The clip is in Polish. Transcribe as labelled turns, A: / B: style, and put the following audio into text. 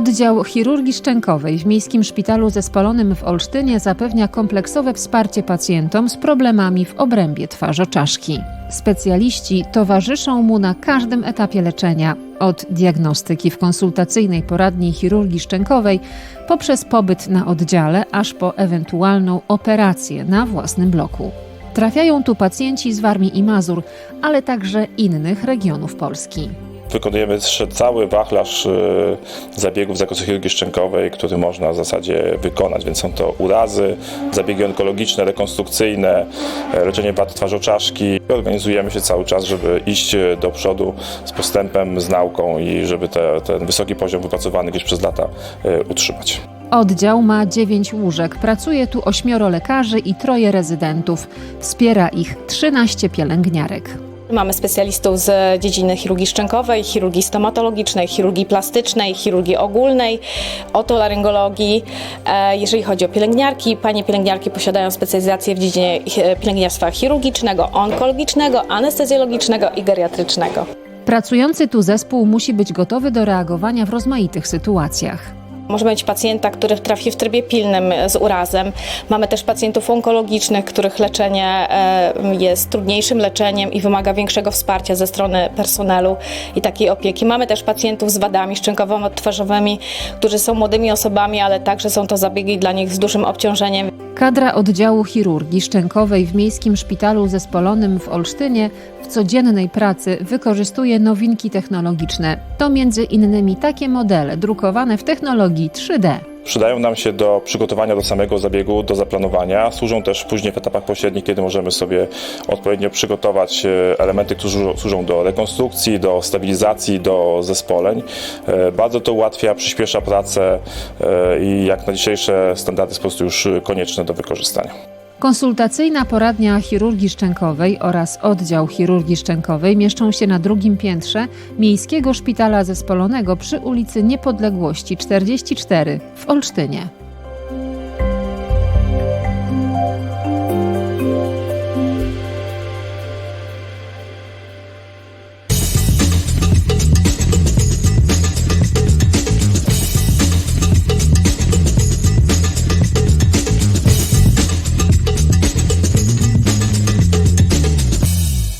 A: Oddział chirurgii szczękowej w Miejskim Szpitalu Zespolonym w Olsztynie zapewnia kompleksowe wsparcie pacjentom z problemami w obrębie twarzoczaszki. Specjaliści towarzyszą mu na każdym etapie leczenia, od diagnostyki w konsultacyjnej poradni chirurgii szczękowej poprzez pobyt na oddziale, aż po ewentualną operację na własnym bloku. Trafiają tu pacjenci z Warmii i Mazur, ale także innych regionów Polski.
B: Wykonujemy cały wachlarz e, zabiegów w zakresie chirurgii szczękowej, który można w zasadzie wykonać, więc są to urazy, zabiegi onkologiczne, rekonstrukcyjne, e, leczenie wad twarzoczaszki. Organizujemy się cały czas, żeby iść do przodu z postępem, z nauką i żeby te, ten wysoki poziom wypracowany gdzieś przez lata e, utrzymać.
A: Oddział ma 9 łóżek, pracuje tu ośmioro lekarzy i troje rezydentów. Wspiera ich 13 pielęgniarek.
C: Mamy specjalistów z dziedziny chirurgii szczękowej, chirurgii stomatologicznej, chirurgii plastycznej, chirurgii ogólnej, otolaryngologii. E, Jeżeli chodzi o pielęgniarki, panie pielęgniarki posiadają specjalizację w dziedzinie e, pielęgniarstwa chirurgicznego, onkologicznego, anestezjologicznego i geriatrycznego.
A: Pracujący tu zespół musi być gotowy do reagowania w rozmaitych sytuacjach.
C: Możemy mieć pacjenta, który trafi w trybie pilnym z urazem. Mamy też pacjentów onkologicznych, których leczenie e, jest trudniejszym leczeniem i wymaga większego wsparcia ze strony personelu i takiej opieki. Mamy też pacjentów z wadami szczękowo-twarzowymi, którzy są młodymi osobami, ale także są to zabiegi dla nich z dużym obciążeniem.
A: Kadra oddziału chirurgii szczękowej w Miejskim Szpitalu Zespolonym w Olsztynie w codziennej pracy wykorzystuje nowinki technologiczne. To między innymi takie modele drukowane w technologii 3D.
B: Przydają nam się do przygotowania do samego zabiegu, do zaplanowania. Służą też później w etapach pośrednich, kiedy możemy sobie odpowiednio przygotować e, elementy, które służą- do rekonstrukcji, do stabilizacji, do zespoleń. E, Bardzo to ułatwia, przyspiesza pracę e, i jak na dzisiejsze standardy jest po prostu już konieczne do wykorzystania.
A: Konsultacyjna poradnia chirurgii szczękowej oraz oddział chirurgii szczękowej mieszczą się na drugim piętrze Miejskiego Szpitala Zespolonego przy ulicy Niepodległości 44 w Olsztynie.